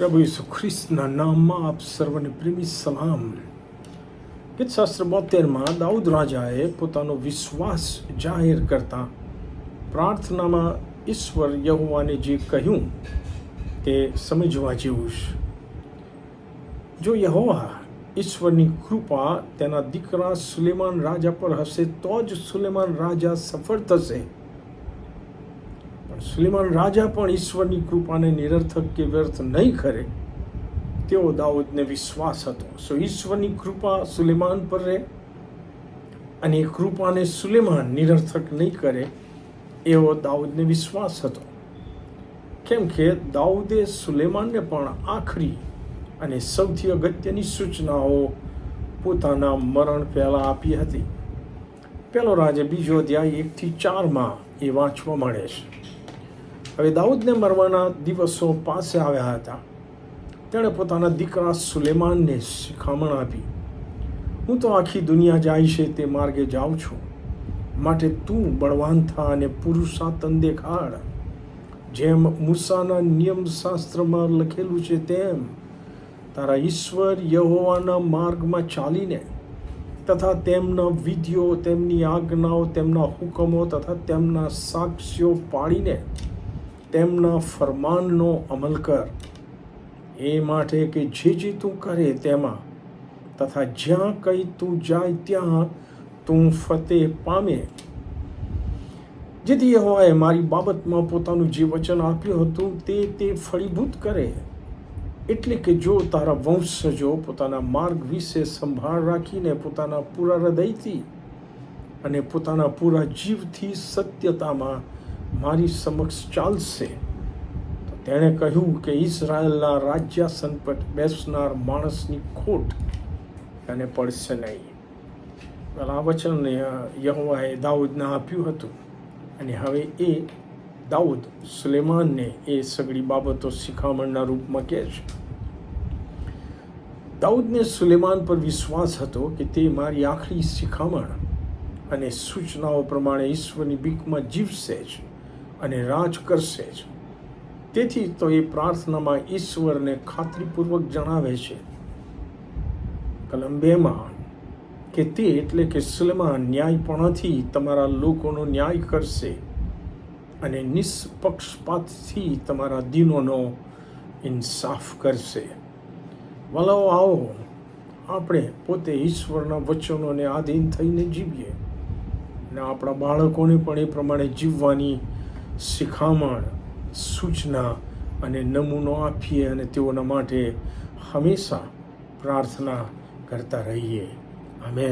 પ્રભુ ઈસુ ખ્રિસ્તના નામમાં આપ સર્વને પ્રેમી સલામ. ગીતશાસ્ત્ર બોતેરમાં દાઉદ રાજાએ પોતાનો વિશ્વાસ જાહેર કરતા પ્રાર્થનામાં ઈશ્વર યહોવાને જે કહ્યું તે સમજવા જેવું છે. જો યહોવા ઈશ્વરની કૃપા તેના દીકરા સુલેમાન રાજા પર હશે, તો જ સુલેમાન રાજા સફળ થશે. સુલેમાન રાજા પણ ઈશ્વરની કૃપાને નિરર્થક કે વ્યર્થ નહીં કરે, તેવો દાઉદને વિશ્વાસ હતો. સો ઈશ્વરની કૃપા સુલેમાન પર રહે અને એ કૃપાને સુલેમાન નિરર્થક નહીં કરે, એવો દાઉદને વિશ્વાસ હતો. કેમ કે દાઉદે સુલેમાનને પણ આખરી અને સૌથી અગત્યની સૂચનાઓ પોતાના મરણ પહેલાં આપી હતી. પહેલો રાજા બીજો અધ્યાય એકથી ચારમાં એ વાંચવા મળે છે. હવે દાઉદને મરવાના દિવસો પાસે આવ્યા હતા. તેણે પોતાના દીકરા સુલેમાનને શિખામણ આપી. હું તો આખી દુનિયા જાય છે તે માર્ગે જાઉં છું. માટે તું બળવાન થા અને પુરુષાતન દેખાડ. જેમ મૂસાના નિયમશાસ્ત્રમાં લખેલું છે તેમ, તારા ઈશ્વર યહોવાના માર્ગમાં ચાલીને તથા તેમના વિધિઓ, તેમની આજ્ઞાઓ, તેમના હુકમો તથા તેમના સાક્ષીઓ પાડીને તેમના ફરમાનનો અમલ કર. એ માટે કે જે જે તું કરે તેમાં, તથા જ્યાં કંઈ તું જાય ત્યાં તું ફતેહ પામે. જેથી હોય મારી બાબતમાં પોતાનું જે વચન આપ્યું હતું તે તે ફળીભૂત કરે. એટલે કે જો તારા વંશજો પોતાના માર્ગ વિશે સંભાળ રાખીને પોતાના પૂરા હૃદયથી અને પોતાના પૂરા જીવથી સત્યતામાં મારી સમક્ષ ચાલશે. તો તેણે કહ્યું કે ઇઝરાયલના રાજ્ય સંપટ બેસનાર માણસની ખોટ એને પડશે નહીં. આ વચન યહોવાએ દાઉદને આપ્યું હતું અને હવે એ દાઉદ સુલેમાનને એ સગળી બાબતો શિખામણના રૂપમાં કહે છે. દાઉદને સુલેમાન પર વિશ્વાસ હતો કે તે મારી આખરી શિખામણ અને સૂચનાઓ પ્રમાણે ઈશ્વરની બીકમાં જીવશે જ. અને રાજ કરશે જ. તેથી તો એ પ્રાર્થનામાં ઈશ્વરને ખાતરીપૂર્વક જણાવે છે. કલમ બેમાં કે તે એટલે કે સુલેમાન ન્યાયપણાથી તમારા લોકોનો ન્યાય કરશે અને નિષ્પક્ષપાતથી તમારા દિનોનો ઇન્સાફ કરશે. વલાઓ, આવો, આપણે પોતે ઈશ્વરના વચનોને આધીન થઈને જીવીએ. અને આપણા બાળકોને પણ એ પ્રમાણે જીવવાની શિખામણ સૂચના અને નમૂનો આપીએ અને તેઓના માટે હંમેશા પ્રાર્થના કરતા રહીએ. આમેન.